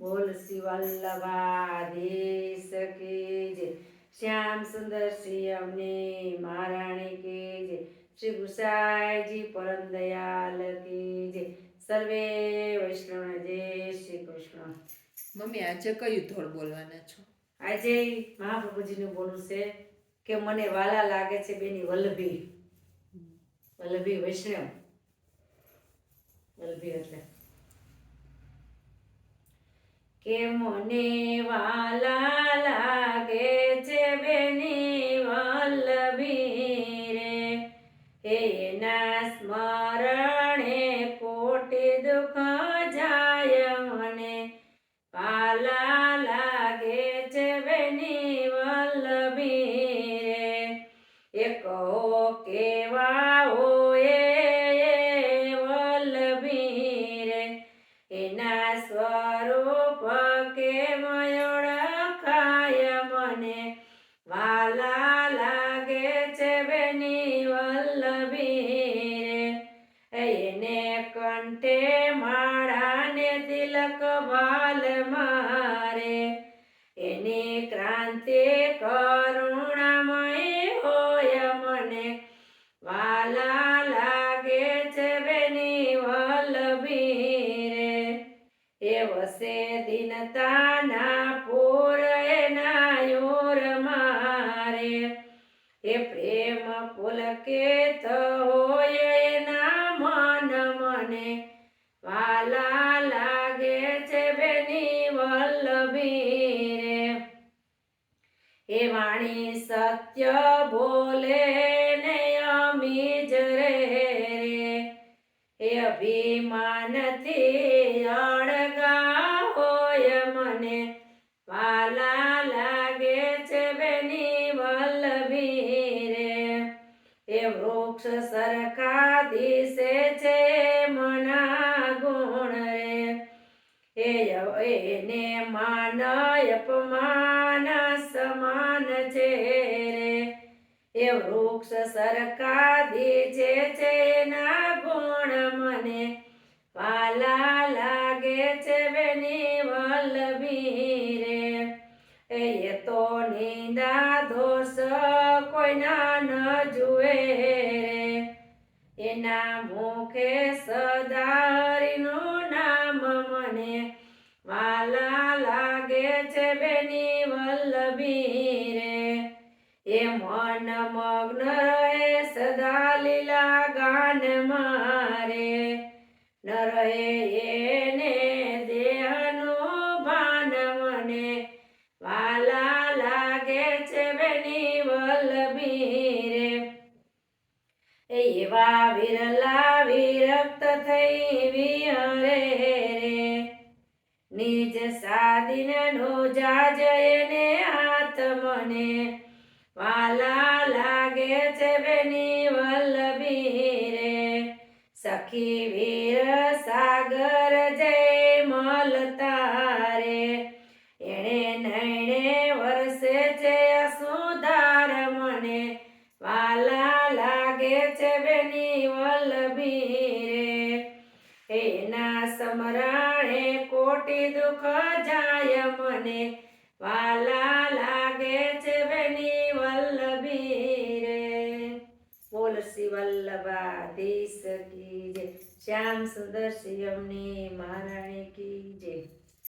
બોલ શ્રી વલ્લભાધીશ કી જય શ્યામ સુંદર શ્રી અમને મહારાણી કી જય શ્રી ગુસાઈજી પરમ દયાલ કી જય સર્વે વૈષ્ણવ જય શ્રી કૃષ્ણ. મમ્મી આજે કયું ધોળ બોલવાના છો? આજે મહાપ્રભુજીનું બોલવું છે કે મને વાલા લાગે છે બેની વલ્લભી. વલ્લભી વૈષ્ણવ. વલ્લભી એટલે. કે મને વાલા લાગે છે બેની વલ્લભી રે એના સ્મરણે કોટી દુઃખ જાય મને. પાલા લાગે છે બેની વલ્લભી રે એક કેવા હોય કે ઓળખાય મને. વાલા લાગે છે બેની વલ્લભી એને કંઠે માળાને તિલક ભાલ મારે. એની ક્રાંતિ કરુણામય હોય મને. વાલા દિનતાના પૂર એના યોર મારે. એ પ્રેમ પુલકેત હોય એના મન મને. વાલા લાગે છે બેની વલ્લભી રે એ વાણી સત્ય બોલે ને અમીજ રે રે. એ અભિમાનથી વૃક્ષ સરખા દિશે છે મના ગુણ રે એને માન અપમાન સમાન છે રે. એ વૃક્ષ સરખા દિશે છે ના ગુણ મને વાલા લાગે છે બેની વલ્લભી રે. એ તો નિંદા કોઈના ન જુએ. રે એના મુખે સદા હરિનું નામ મને વાલા લાગે છે બેની વલ્લભી રે એ મન મગ્ન રહે સદા લીલા ગાન મારે. ન રહે એને એવા વિરલા વિરક્ત થઈ વિહરે રે. નિજ સાદિન નો જાજયને હાથ મને. વાલા લાગે છે બેની વલ્લભી રે. સખી વીર છે બેની વલ્લભી રે એના સમરણે કોટી દુઃખ જાય મને. વાલા લાગે છે બેની વલ્લભી રે બોલ શ્રી વલ્લભાધીશ કી જય. શ્યામ સુંદર શ્રી અમને મહારાણી કી જય.